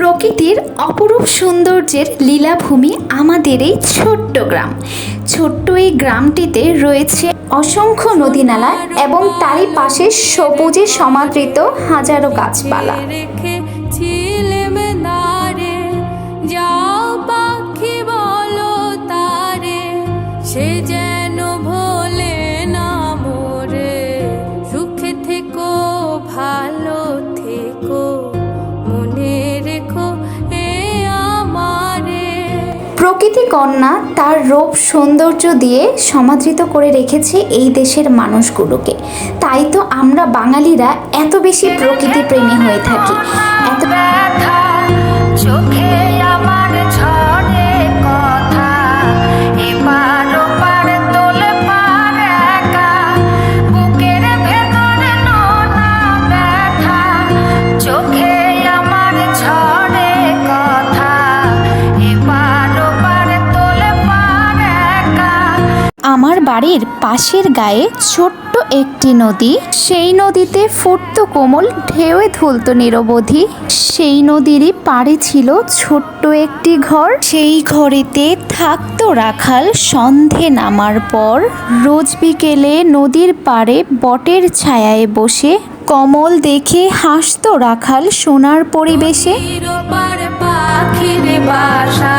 প্রকৃতির অপরূপ সৌন্দর্যের লীলাভূমি আমাদের এই ছোট্ট গ্রাম। ছোট্ট এই গ্রামটিতে রয়েছে অসংখ্য নদীনালা এবং তারই পাশে সবুজে সমাদৃত হাজারো গাছপালা। ভোলে থেকো। প্রকৃতি কন্যা তার রূপ সৌন্দর্য দিয়ে সমাদৃত করে রেখেছে এই দেশের মানুষগুলোকে। তাই তো আমরা বাঙালিরা এত বেশি প্রকৃতি প্রেমী হয়ে থাকি। এত আমার বাড়ির পাশের গায়ে ছোট্ট একটি নদী। সেই নদীতে ফুটত কোমল, ঢেউয়ে ধুলত নিরবধি। সেই নদীরই পাড়ে ছিল ছোট্ট একটি ঘর। সেই ঘরেতে থাকতো রাখাল, সন্ধে নামার পর। রোজ বিকেলে নদীর পাড়ে বটের ছায়ায় বসে। কমল দেখে হাসতো রাখাল সোনার পরিবেশে। পাখির বাসা।